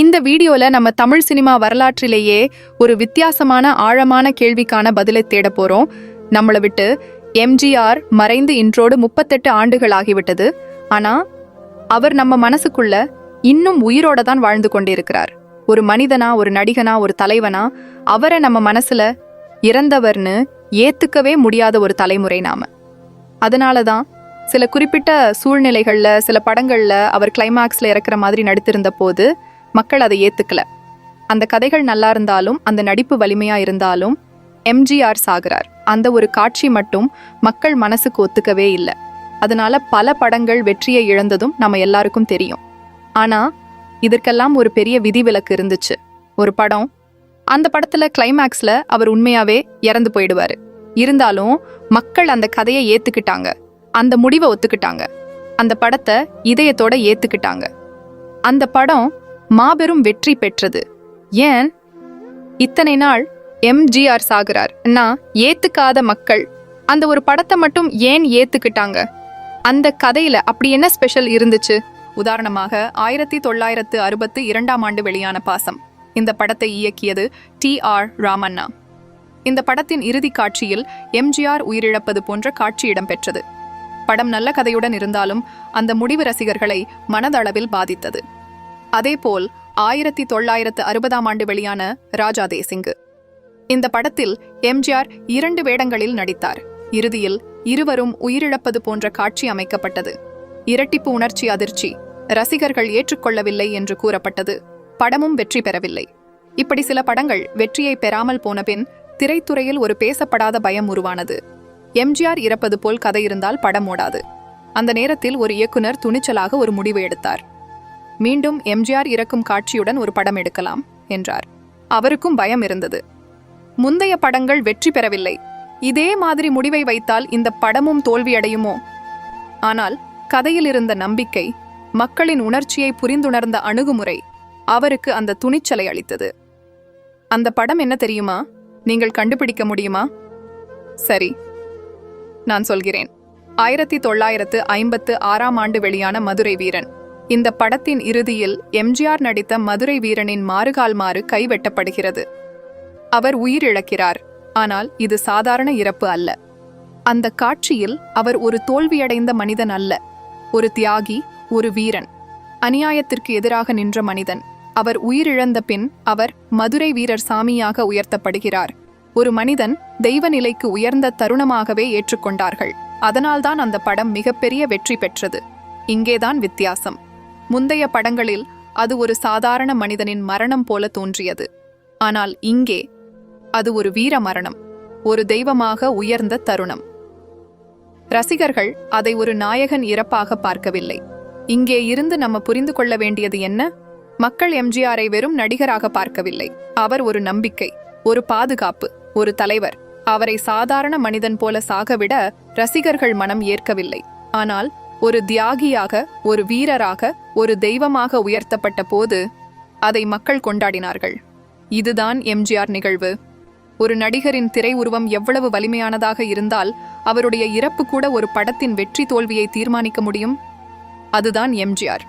இந்த வீடியோல நம்ம தமிழ் சினிமா வரலாற்றிலேயே ஒரு வித்தியாசமான ஆழமான கேள்விக்கான பதிலை தேட போறோம். நம்மளை விட்டு எம்ஜிஆர் மறைந்து இன்றோடு முப்பத்தெட்டு ஆண்டுகள் ஆகிவிட்டது. ஆனா அவர் நம்ம மனசுக்குள்ள இன்னும் உயிரோட தான் வாழ்ந்து கொண்டிருக்கிறார். ஒரு மனிதனா ஒரு நடிகனா ஒரு தலைவனா அவரை நம்ம மனசுல இறந்தவர்னு ஏத்துக்கவே முடியாத ஒரு தலைமுறை நாம. அதனால தான் சில குறிப்பிட்ட சூழ்நிலைகள்ல சில படங்களில் அவர் கிளைமாக்ஸ்ல இறக்குற மாதிரி நடித்திருந்த போது மக்கள் அதை ஏத்துக்கல. அந்த கதைகள் நல்லா இருந்தாலும் அந்த நடிப்பு வலிமையா இருந்தாலும் எம்ஜிஆர் சாகிறார். அந்த ஒரு காட்சி மட்டும் மக்கள் மனசுக்கு ஒத்துக்கவே இல்லை. அதனால பல படங்கள் வெற்றியை இழந்ததும் நம்ம எல்லாருக்கும் தெரியும். ஆனா இதற்கெல்லாம் ஒரு பெரிய விதிவிலக்கு இருந்துச்சு. ஒரு படம் அந்த படத்துல கிளைமேக்ஸ்ல அவர் உண்மையாவே இறந்து போயிடுவாரு. இருந்தாலும் மக்கள் அந்த கதையை ஏத்துக்கிட்டாங்க. அந்த முடிவை ஒத்துக்கிட்டாங்க. அந்த படத்தை இதயத்தோட ஏத்துக்கிட்டாங்க. அந்த படம் மாபெரும் வெற்றி பெற்றது. ஏன்? இத்தனை நாள் எம்ஜிஆர் சாகுறார். நான் ஏத்துக்காத மக்கள். அந்த ஒரு படத்தை மட்டும் ஏன் ஏத்துக்கிட்டாங்க? அந்த கதையில அப்படி என்ன ஸ்பெஷல் இருந்துச்சு? உதாரணமாக ஆயிரத்தி தொள்ளாயிரத்து அறுபத்து இரண்டாம் ஆண்டு வெளியான பாசம். இந்த படத்தை இயக்கியது டி. ஆர். ராமண்ணா. இந்த படத்தின் இறுதி காட்சியில் எம்ஜிஆர் உயிரிழப்பது போன்ற காட்சி இடம்பெற்றது படம் நல்ல கதையுடன் இருந்தாலும் அந்த முடிவு ரசிகர்களை மனதளவில் பாதித்தது. அதேபோல் ஆயிரத்தி தொள்ளாயிரத்து அறுபதாம் ஆண்டு வெளியான ராஜா தேசிங்கு. இந்த படத்தில் எம்ஜிஆர் இரண்டு வேடங்களில் நடித்தார். இறுதியில் இருவரும் உயிரிழப்பது போன்ற காட்சி அமைக்கப்பட்டது. இரட்டிப்பு உணர்ச்சி அதிர்ச்சி ரசிகர்கள் ஏற்றுக்கொள்ளவில்லை என்று கூறப்பட்டது. படமும் வெற்றி பெறவில்லை. இப்படி சில படங்கள் வெற்றியை பெறாமல் போன பின் திரைத்துறையில் ஒரு பேசப்படாத பயம் உருவானது. எம்ஜிஆர் இறப்பது போல் கதை இருந்தால் படம் ஓடாது. அந்த நேரத்தில் ஒரு இயக்குனர் துணிச்சலாக ஒரு முடிவு எடுத்தார். மீண்டும் எம்ஜிஆர் இறக்கும் காட்சியுடன் ஒரு படம் எடுக்கலாம் என்றார். அவருக்கும் பயம் இருந்தது. முந்தைய படங்கள் வெற்றி பெறவில்லை. இதே மாதிரி முடிவை வைத்தால் இந்த படமும் தோல்வியடையுமோ? ஆனால் கதையில் இருந்த நம்பிக்கை மக்களின் உணர்ச்சியை புரிந்துணர்ந்த அணுகுமுறை அவருக்கு அந்த துணிச்சலை அளித்தது. அந்த படம் என்ன தெரியுமா? நீங்கள் கண்டுபிடிக்க முடியுமா? சரி. நான் சொல்கிறேன். ஆயிரத்தி தொள்ளாயிரத்து ஐம்பத்து ஆறாம் ஆண்டு வெளியான மதுரை வீரன். இந்த படத்தின் இறுதியில் எம்ஜிஆர் நடித்த மதுரை வீரனின் மாறுகால் மாறு கைவெட்டப்படுகிறது. அவர் உயிரிழக்கிறார். ஆனால் இது சாதாரண இறப்பு அல்ல. அந்த காட்சியில் அவர் ஒரு தோல்வியடைந்த மனிதன் அல்ல. ஒரு தியாகி ஒரு வீரன். அநியாயத்திற்கு எதிராக நின்ற மனிதன். அவர் உயிரிழந்த பின் அவர் மதுரை வீரர் சாமியாக உயர்த்தப்படுகிறார். ஒரு மனிதன் தெய்வ நிலைக்கு உயர்ந்த தருணமாகவே ஏற்றுக்கொண்டார்கள். அதனால்தான் அந்த படம் மிகப்பெரிய வெற்றி பெற்றது. இங்கேதான் வித்தியாசம். முந்தைய படங்களில் அது ஒரு சாதாரண மனிதனின் மரணம் போல தோன்றியது. ஆனால் இங்கே அது ஒரு வீர மரணம் ஒரு தெய்வமாக உயர்ந்த தருணம். ரசிகர்கள் அதை ஒரு நாயகன் இறப்பாக பார்க்கவில்லை. இங்கே இருந்து நம்ம புரிந்து கொள்ள வேண்டியது என்ன? மக்கள் எம்ஜிஆரை வெறும் நடிகராக பார்க்கவில்லை. அவர் ஒரு நம்பிக்கை ஒரு பாதுகாப்பு ஒரு தலைவர். அவரை சாதாரண மனிதன் போல சாகவிட ரசிகர்கள் மனம் ஏற்கவில்லை. ஆனால் ஒரு தியாகியாக ஒரு வீரராக ஒரு தெய்வமாக உயர்த்தப்பட்ட போது அதை மக்கள் கொண்டாடினார்கள். இதுதான் எம்ஜிஆர் நிகழ்வு. ஒரு நடிகரின் திரை உருவம் எவ்வளவு வலிமையானதாக இருந்தால் அவருடைய இறப்பு கூட ஒரு படத்தின் வெற்றி தோல்வியை தீர்மானிக்க முடியும்? அதுதான் எம்ஜிஆர்.